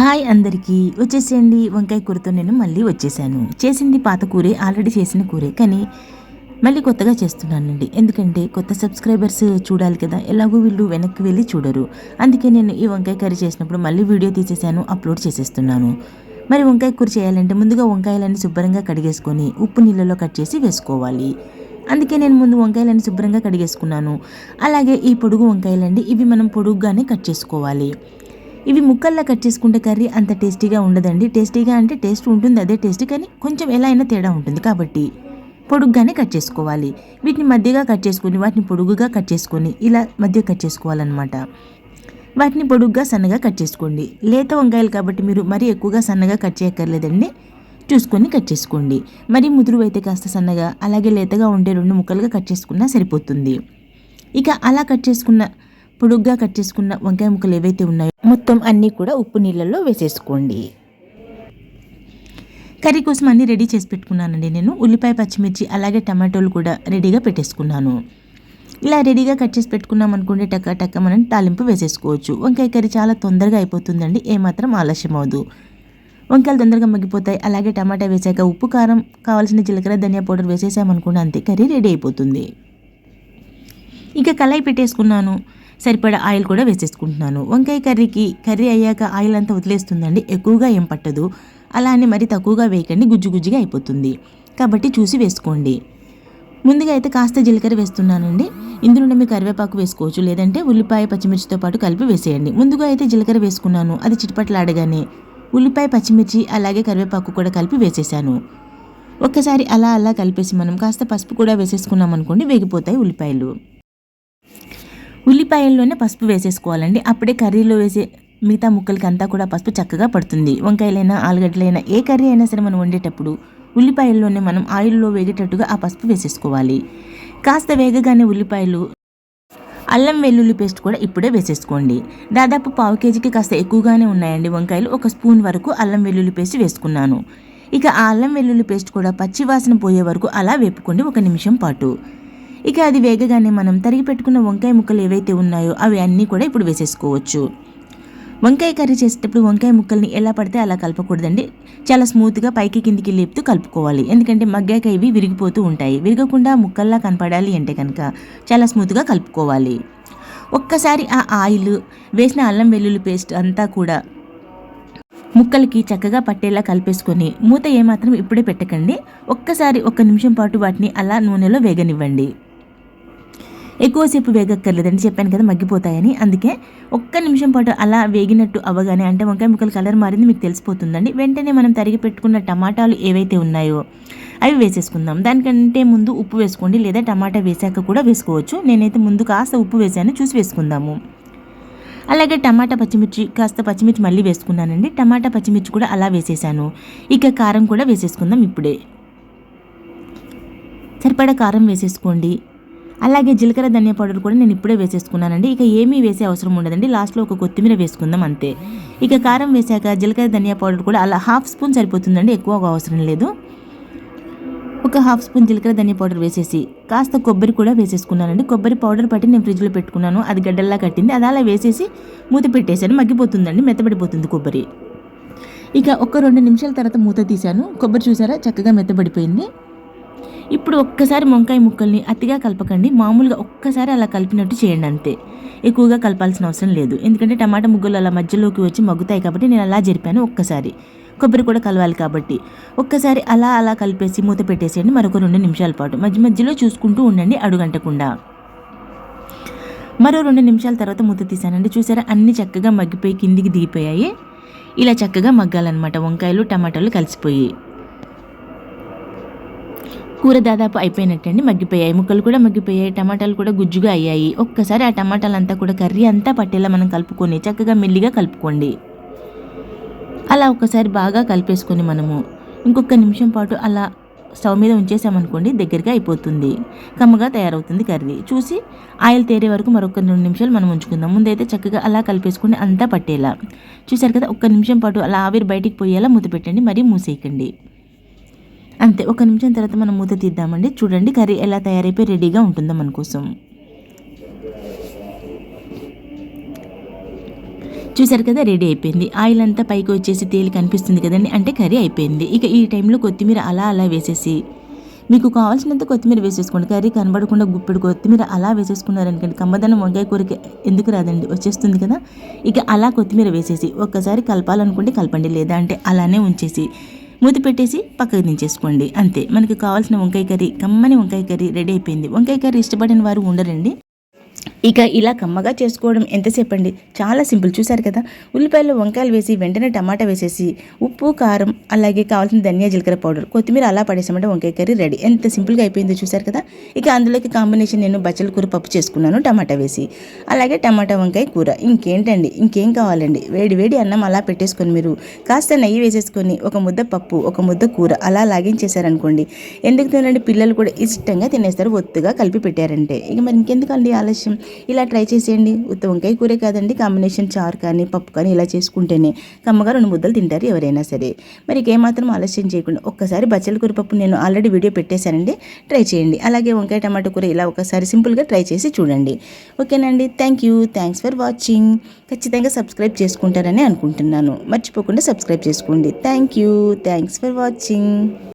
Hi అందరికీ. వచ్చేసేయండి వంకాయ కూరతో నేను మళ్ళీ వచ్చేసాను. చేసింది పాత కూరే ఆల్రెడీ చేసిన కూరే కానీ మళ్ళీ కొత్తగా చేస్తున్నానండి. ఎందుకంటే కొత్త సబ్స్క్రైబర్స్ చూడాలి కదా ఎలాగో వీళ్ళు వెనక్కి వెళ్ళి చూడరు. అందుకే నేను ఈ వంకాయ కర్రీ చేసినప్పుడు మళ్ళీ వీడియో తీసేసాను అప్లోడ్ చేసేస్తున్నాను. మరి వంకాయ కూర చేయాలంటే ముందుగా వంకాయలన్నీ శుభ్రంగా కడిగేసుకొని ఉప్పు నీళ్ళలో కట్ చేసి వేసుకోవాలి. అందుకే నేను ముందు వంకాయలన్నీ శుభ్రంగా కడిగేసుకున్నాను. అలాగే ఈ పొడుగు వంకాయలండి ఇవి మనం పొడుగ్గానే కట్ చేసుకోవాలి. ఇవి ముక్కల్లా కట్ చేసుకుంటే కర్రీ అంత టేస్టీగా ఉండదండి. టేస్టీగా అంటే టేస్ట్ ఉంటుంది అదే టేస్ట్ కానీ కొంచెం ఎలా అయినా తేడా ఉంటుంది. కాబట్టి పొడుగ్గానే కట్ చేసుకోవాలి. వీటిని మధ్యగా కట్ చేసుకుని వాటిని పొడుగుగా కట్ చేసుకొని ఇలా మధ్య కట్ చేసుకోవాలన్నమాట. వాటిని పొడుగ్గా సన్నగా కట్ చేసుకోండి. లేత వంకాయలు కాబట్టి మీరు మరీ ఎక్కువగా సన్నగా కట్ చేయక్కర్లేదండి. చూసుకొని కట్ చేసుకోండి. మరి ముదురు అయితే కాస్త సన్నగా అలాగే లేతగా ఉండే రెండు ముక్కలుగా కట్ చేసుకున్నా సరిపోతుంది. ఇక అలా కట్ చేసుకున్న పొడుగ్గా కట్ చేసుకున్న వంకాయ ముక్కలు ఏవైతే ఉన్నాయో మొత్తం అన్నీ కూడా ఉప్పు నీళ్ళల్లో వేసేసుకోండి. కర్రీ కోసం అన్నీ రెడీ చేసి పెట్టుకున్నానండి నేను. ఉల్లిపాయ పచ్చిమిర్చి అలాగే టమాటోలు కూడా రెడీగా పెట్టేసుకున్నాను. ఇలా రెడీగా కట్ చేసి పెట్టుకున్నాం అనుకుంటే టక్క టక్క మనం తాలింపు వేసేసుకోవచ్చు. వంకాయ కర్రీ చాలా తొందరగా అయిపోతుందండి ఏమాత్రం ఆలస్యం అవదు వంకాయలు తొందరగా మగ్గిపోతాయి అలాగే టమాటా వేసాక ఉప్పు కారం కావాల్సిన జీలకర్ర ధనియా పౌడర్ వేసేసామనుకుంటే అంతే కర్రీ రెడీ అయిపోతుంది. ఇక కళాయి పెట్టేసుకున్నాను. సరిపడా ఆయిల్ కూడా వేసేసుకుంటున్నాను. వంకాయ కర్రీకి కర్రీ అయ్యాక ఆయిల్ అంతా వదిలేస్తుందండి. ఎక్కువగా ఏం పట్టదు. అలా అని మరి తక్కువగా వేయకండి. గుజ్జు గుజ్జుగా అయిపోతుంది. కాబట్టి చూసి వేసుకోండి. ముందుగా అయితే కాస్త జీలకర్ర వేస్తున్నానండి. ఇందులోనే మీరు కరివేపాకు వేసుకోవచ్చు. లేదంటే ఉల్లిపాయ పచ్చిమిర్చితో పాటు కలిపి వేసేయండి. ముందుగా అయితే జీలకర్ర వేసుకున్నాను. అది చిటపట్లాడగానే ఉల్లిపాయ పచ్చిమిర్చి అలాగే కరివేపాకు కూడా కలిపి వేసేసాను. ఒక్కసారి అలా అలా కలిపేసి మనం కాస్త పసుపు కూడా వేసేసుకున్నాం అనుకోండి వేగిపోతాయి ఉల్లిపాయలు. ఉల్లిపాయల్లోనే పసుపు వేసేసుకోవాలండి. అప్పుడే కర్రీలో వేసే మిగతా ముక్కలకి అంతా కూడా పసుపు చక్కగా పడుతుంది. వంకాయలైనా ఆలుగడ్డలైనా ఏ కర్రీ అయినా సరే మనం వండేటప్పుడు ఉల్లిపాయల్లోనే మనం ఆయిల్లో వేగేటట్టుగా ఆ పసుపు వేసేసుకోవాలి. కాస్త వేగగానే ఉల్లిపాయలు అల్లం వెల్లుల్లి పేస్ట్ కూడా ఇప్పుడే వేసేసుకోండి. దాదాపు పావు కేజీకి కాస్త ఎక్కువగానే ఉన్నాయండి వంకాయలు. ఒక స్పూన్ వరకు అల్లం వెల్లుల్లి పేస్ట్ వేసుకున్నాను. ఇక ఆ అల్లం వెల్లుల్లి పేస్ట్ కూడా పచ్చి వాసన పోయే వరకు అలా వేపుకోండి ఒక నిమిషం పాటు. ఇక అది వేగగానే మనం తరిగి పెట్టుకున్న వంకాయ ముక్కలు ఏవైతే ఉన్నాయో అవి అన్నీ కూడా ఇప్పుడు వేసేసుకోవచ్చు. వంకాయ కర్రీ చేసేటప్పుడు వంకాయ ముక్కల్ని ఎలా పడితే అలా కలపకూడదండి. చాలా స్మూత్గా పైకి కిందికి లేపుతూ కలుపుకోవాలి. ఎందుకంటే మగ్గాక ఇవి విరిగిపోతూ ఉంటాయి. విరగకుండా ముక్కల్లా కనపడాలి అంటే కనుక చాలా స్మూత్గా కలుపుకోవాలి. ఒక్కసారి ఆ ఆయిల్ వేసిన అల్లం వెల్లుల్లి పేస్ట్ అంతా కూడా ముక్కలకి చక్కగా పట్టేలా కలిపేసుకొని మూత ఏమాత్రం ఇప్పుడే పెట్టకండి. ఒక్కసారి ఒక్క నిమిషం పాటు వాటిని అలా నూనెలో వేగనివ్వండి. ఎక్కువసేపు వేగక్కర్లేదని చెప్పాను కదా మగ్గిపోతాయని. అందుకే ఒక్క నిమిషం పాటు అలా వేగినట్టు అవ్వగానే అంటే వంకాయ ముక్కలు కలర్ మారింది మీకు తెలిసిపోతుందండి. వెంటనే మనం తరిగి పెట్టుకున్న టమాటాలు ఏవైతే ఉన్నాయో అవి వేసేసుకుందాం. దానికంటే ముందు ఉప్పు వేసుకోండి లేదా టమాటా వేసాక కూడా వేసుకోవచ్చు. నేనైతే ముందు కాస్త ఉప్పు వేసాను చూసి వేసుకుందాము. అలాగే టమాటా పచ్చిమిర్చి కాస్త పచ్చిమిర్చి మళ్ళీ వేసుకున్నానండి. టమాటా పచ్చిమిర్చి కూడా అలా వేసేసాను. ఇక కారం కూడా వేసేసుకుందాం ఇప్పుడే. సరిపడా కారం వేసేసుకోండి. అలాగే జీలకర్ర ధనియా పౌడర్ కూడా నేను ఇప్పుడే వేసేసుకున్నానండి. ఇక ఏమీ వేసే అవసరం ఉండదండి. లాస్ట్లో ఒక కొత్తిమీర వేసుకుందాం అంతే. ఇక కారం వేసాక జీలకర్ర ధనియా పౌడర్ కూడా అలా హాఫ్ స్పూన్ సరిపోతుందండి. ఎక్కువ అవసరం లేదు. ఒక హాఫ్ స్పూన్ జీలకర్ర ధనియా పౌడర్ వేసేసి కాస్త కొబ్బరి కూడా వేసేసుకున్నానండి. కొబ్బరి పౌడర్ పట్టి నేను ఫ్రిడ్జ్లో పెట్టుకున్నాను. అది గడ్డల్లా కట్టింది. అది అలా వేసేసి మూత పెట్టేశాను. మగ్గిపోతుందండి. మెత్తబడిపోతుంది కొబ్బరి. ఇక ఒక రెండు నిమిషాల తర్వాత మూత తీశాను. కొబ్బరి చూసారా? చక్కగా మెత్తబడిపోయింది. ఇప్పుడు ఒక్కసారి వంకాయ ముక్కల్ని అతిగా కలపకండి. మామూలుగా ఒక్కసారి అలా కలిపినట్టు చేయండి అంతే. ఎక్కువగా కలపాల్సిన అవసరం లేదు. ఎందుకంటే టమాటా ముగ్గులు అలా మధ్యలోకి వచ్చి మగ్గుతాయి కాబట్టి నేను అలా జరిపాను ఒక్కసారి. కొబ్బరి కూడా కలవాలి కాబట్టి. ఒక్కసారి అలా అలా కలిపేసి మూత పెట్టేసేయండి. మరొక రెండు నిమిషాల పాటు. మధ్య మధ్యలో చూసుకుంటూ ఉండండి అడుగంటకుండా. మరో రెండు నిమిషాల తర్వాత మూత తీసానండి. చూసారా? అన్ని చక్కగా మగ్గిపోయి కిందికి దిగిపోయాయి. ఇలా చక్కగా మగ్గాలన్నమాట. వంకాయలు టమాటాలు కలిసిపోయి. కూర దాదాపు అయిపోయినట్టండి మగ్గిపోయాయి. ముక్కలు కూడా మగ్గిపోయాయి టమాటాలు కూడా గుజ్జుగా అయ్యాయి. ఒక్కసారి ఆ టమాటాలంతా కూడా కర్రీ అంతా పట్టేలా మనం కలుపుకొని చక్కగా మెల్లిగా కలుపుకోండి. అలా ఒకసారి బాగా కలిపేసుకొని మనము ఇంకొక నిమిషం పాటు అలా స్టవ్ మీద ఉంచేసామనుకోండి దగ్గరగా అయిపోతుంది. కమ్మగా తయారవుతుంది కర్రీ. చూసి ఆయిల్ తేరే వరకు మరొక రెండు నిమిషాలు మనం ఉంచుకుందాం. ముందైతే చక్కగా అలా కలిపేసుకుని అంతా పట్టేలా. చూసారు కదా ఒక్క నిమిషం పాటు అలా ఆవిరి బయటికి పోయేలా మూత పెట్టండి మరీ మూసేయకండి. అంతే ఒక నిమిషం తర్వాత మనం మూత తీద్దామండి. చూడండి కర్రీ ఎలా తయారైపోయి రెడీగా ఉంటుందో మన కోసం. చూసారు కదా రెడీ అయిపోయింది. ఆయిల్ అంతా పైకి వచ్చేసి తేలి కనిపిస్తుంది కదండి. అంటే కర్రీ అయిపోయింది. ఇక ఈ టైంలో కొత్తిమీర అలా అలా వేసేసి మీకు కావాల్సినంత కొత్తిమీర వేసేసుకోండి. కర్రీ కనబడకుండా గుప్పెడు కొత్తిమీర అలా వేసేసుకున్నారనుకోండి కమ్మదనం వంకాయ కూరకి ఎందుకు రాదండి? వచ్చేస్తుంది కదా. ఇక అలా కొత్తిమీర వేసేసి ఒక్కసారి కలపాలనుకుంటే కలపండి. లేదా అంటే అలానే ఉంచేసి మూత పెట్టేసి పక్కకు దించేసుకోండి. అంతే. మనకి కావాల్సిన వంకాయ కర్రీ కమ్మని వంకాయ కర్రీ రెడీ అయిపోయింది. వంకాయ కర్రీ ఇష్టపడిన వారు ఉండరండి. ఇక ఇలా కమ్మగా చేసుకోవడం ఎంతసేపు అండి చాలా సింపుల్. చూసారు కదా? ఉల్లిపాయలు వంకాయలు వేసి వెంటనే టమాటా వేసేసి ఉప్పు కారం అలాగే కావాల్సిన ధనియా జీలకర్ర పౌడర్ కొత్తిమీర అలా పడేసామంటే వంకాయ కర్రీ రెడీ. ఎంత సింపుల్గా అయిపోయిందో చూసారు కదా? ఇక అందులోకి కాంబినేషన్ నేను బచ్చల కూర పప్పు చేసుకున్నాను టమాటా వేసి. అలాగే టమాటా వంకాయ కూర. ఇంకేంటండి? ఇంకేం కావాలండి? వేడి వేడి అన్నం అలా పెట్టేసుకొని మీరు కాస్త నెయ్యి వేసేసుకొని ఒక ముద్ద పప్పు ఒక ముద్ద కూర అలా లాగించేశారనుకోండి ఎందుకు తినండి? పిల్లలు కూడా ఇష్టంగా తినేస్తారు ఒత్తుగా కలిపి పెట్టారంటే. ఇక మరి ఇంకెందుకండి ఆలస్యం? ఇలా ట్రై చేసేయండి. ఉత్త వంకాయ కూరే కాదండి. కాంబినేషన్ చారు కానీ పప్పు కానీ ఇలా చేసుకుంటేనే కమ్మగా రెండు ముద్దలు తింటారు ఎవరైనా సరే. మరి ఏమాత్రం ఆలస్యం చేయకుండా ఒక్కసారి బచ్చల కూర పప్పు నేను ఆల్రెడీ వీడియో పెట్టేశానండి. ట్రై చేయండి. అలాగే వంకాయ టమాటో కూర ఇలా ఒకసారి సింపుల్గా ట్రై చేసి చూడండి. ఓకేనండి. Thank you. Thanks for watching. ఖచ్చితంగా సబ్స్క్రైబ్ చేసుకుంటారని అనుకుంటున్నాను. మర్చిపోకుండా సబ్స్క్రైబ్ చేసుకోండి. Thank you. Thanks for watching.